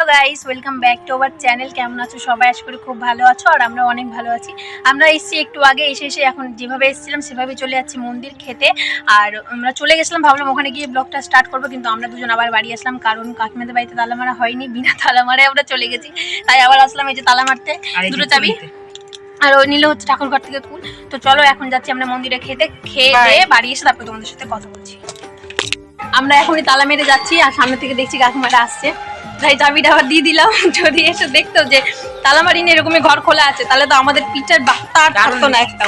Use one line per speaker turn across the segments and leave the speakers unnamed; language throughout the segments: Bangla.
Guys welcome back to our channel কেমন আছো? সবাই আশা করি খুব ভালো আছো আর আমরা অনেক ভালো আছি। আমরা এসেছি একটু আগে এসে এসে এখন যেভাবে এসেছিলাম সেভাবে চলে যাচ্ছি মন্দির খেতে। আর আমরা চলে গেছিলাম ভাবলাম ওখানে গিয়ে ব্লগটা স্টার্ট করব কিন্তু আমরা দুজন আবার বাড়ি আসলাম কারণ কাকিমাদের বাড়িতে তালা মারা হয়নি বিনা তালা মারায় আমরা চলে গেছি। তাই আবার আসলাম এই যে তালা মারতে দুটো চাবি। আর ওই নিলে হচ্ছে ঠাকুরঘর থেকে কুল। তো চলো এখন যাচ্ছি আমরা মন্দিরে খেতে। খেয়ে. দিয়ে বাড়ি এসে তারপর তোমাদের সাথে কথা বলছি। আমরা এখনই তালা মেরে যাচ্ছি আর সামনে থেকে দেখছি কাকিমারা আসছে। তাই চাবিটা আবার দিয়ে দিলাম। যদি এসে দেখতো যে তালামারিনে এরকমই ঘর খোলা আছে তাহলে তো আমাদের পিঠার বাচ্চা থাকতো না একটা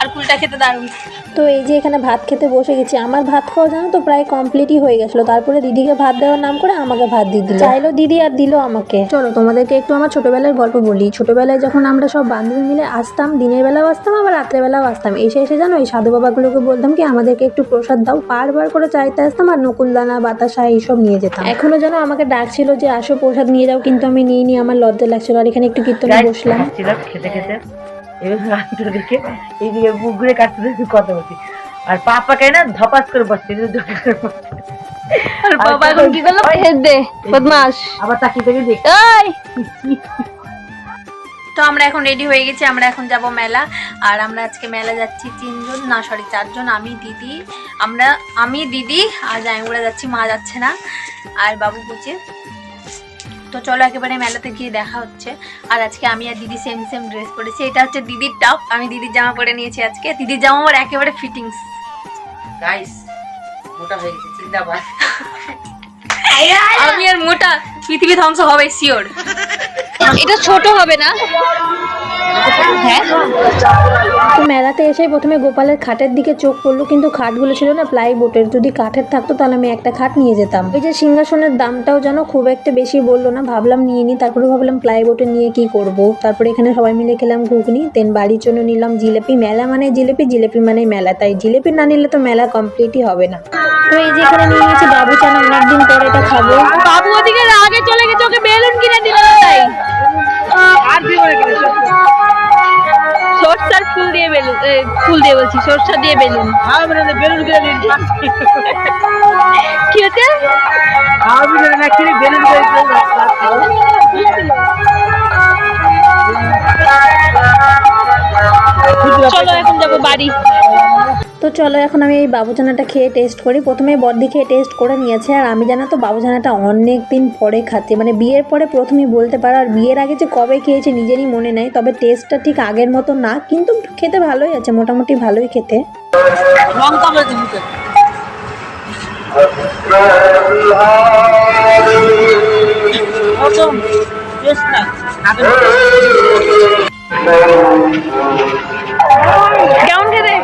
আর কুলটা খেতে দারুণ।
তো এই যে এখানে ভাত খেতে বসে গেছি আমার ভাত খাওয়া জানো তো প্রায় কমপ্লিটই হয়ে গেছিল। তারপরে দিদিকে ভাত দেওয়ার নাম করে আমাকে ভাত দিয়ে দিল। চাইলো দিদি আর দিল আমাকে। চলো তোমাদেরকে একটু আমার ছোটবেলার গল্প বলি। ছোটবেলায় যখন আমরা সব বান্ধবী মিলে আসতাম দিনের বেলাও আসতাম আবার রাত্রেবেলাও আসতাম। এসে এসে জানো এই সাধু বাবাগুলোকে বলতাম কি আমাদেরকে একটু প্রসাদ দাও। বারবার করে চাইতে আসতাম আর নকুলদানা বাতাসা এইসব নিয়ে যেতাম। এখনও যেন আমাকে ডাকছিল যে আসো প্রসাদ নিয়ে যাও। কিন্তু আমি নিয়ে নিয়ে আমার লজ্জা লাগছিল। আর এখানে একটু কীর্তনে বসলাম।
খেতে খেতে। এবার এইদিকে বুক ঘুরে কাটতে কথা বলছি। আর পাপাকে না ধপাস করে বসছে।
আর বাবা এখন কি করল? দে বদমাস
আবার তাকিয়ে থেকে দেখ
এই। তো আমরা এখন রেডি হয়ে গেছি আমরা এখন যাব মেলা। আর আমরা আজকে মেলা যাচ্ছি তিনজন না সরি চারজন আমি দিদি। আমরা আমি দিদি আর জামাইগুড়া যাচ্ছি মা যাচ্ছে না। আর বাবু বুঝে তো চলো একেবারে মেলাতে গিয়ে দেখা হচ্ছে। আর আজকে আমি আর দিদি সেম সেম ড্রেস পরেছি। এটা হচ্ছে দিদির টপ আমি দিদির জামা পরে নিয়েছি আজকে। দিদির জামা আমার একেবারে ফিটিংস
গাইস মোটা হয়ে গেছে চিন্তাবাদ
আমি আর মোটা পৃথিবী ধ্বংস হবে শিওর
এটা ছোট হবে না? হ্যাঁ? তো মেলাতে এসে প্রথমে গোপালের খাটের দিকে চোখ পড়ল কিন্তু খাটগুলো ছিল না প্লাইবোর্ডের যদি কাঠের থাকতো তাহলে আমি একটা খাট নিয়ে যেতাম। ওই যে সিংহাসনের দামটাও যেন খুব একটা বেশি বলল না ভাবলাম নিয়ে নিই তারপরে ভাবলাম প্লাইবোর্ডে নিয়ে কি করব। তারপরে এখানে সবাই মিলে খেলাম ঘুগনি দেন বাড়ির জন্য নিলাম জিলেপি। মেলা মানে জিলেপি জিলেপি মানে মেলা তাই জিলেপি না নিলে তো মেলা কমপ্লিটই হবে না। তো এই যে এখানে নিয়ে নিয়েছি বাবু চানা অনেকদিন পরে এটা খাব।
বাবু ওদিকে আগে চলে গেছে ওকে সরষা দিয়ে বেলুন।
আর মানে বেলুন দিন
কি হচ্ছে?
আর মানে না কিনে বেলুন করে
চলো এখন যাব বাড়ি।
তো চলো এখন আমি এই বাবুচানাটা খেয়ে টেস্ট করি। প্রথমে বর্দি খেয়ে টেস্ট করে নিয়েছে। আর আমি জানো তো বাবুচানাটা অনেক দিন পরে খাচ্ছি। মানে বিয়ের পরে প্রথমেই বলতে পারো, আর বিয়ের আগে যে কবে খেয়েছি নিজেরই মনে নেই। তবে টেস্টটা ঠিক আগের মতো না, কিন্তু খেতে ভালোই আছে, মোটামুটি ভালোই খেতে।
কেমন খেতে?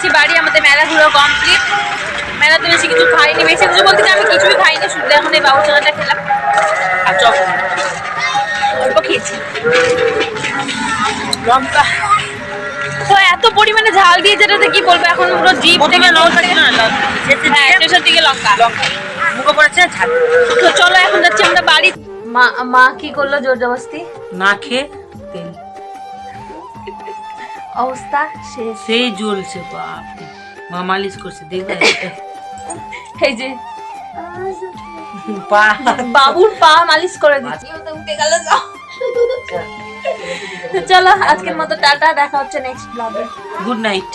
যাচ্ছি বাড়ি আমাদের মেলা ঘুরো কমপ্লিট মেলাতে বেশি কিছু খাইনি বেশি কিছু বলতে আমি কিছুই খাইনি শুধু এখন এই বাবু চানাটা খেলাম।
আর চপ।
অল্প খেয়েছি।
লঙ্কা।
তো এত পরিমাণে ঝাল দিয়ে যেটাতে কি বলব এখন পুরো জিপ থেকে
প্রথমে লঙ্কা।
হ্যাঁ লঙ্কা।
মুখে পড়েছে ঝাল।
তো চলো এখন যাচ্ছি আমরা বাড়ি। মা মা কি করল জোর জবস্তি
না খেয়ে তেল।
অবস্থা শেষ
সেই জ্বলছে বাপ মা মালিশ করছে দেখবে?
এই যে।
পা।
বাবুর পা মালিশ করে দিচ্ছি। উঠে গেল চলো আজকের মতো টাটা দেখা হচ্ছে নেক্সট ব্লগে
গুড নাইট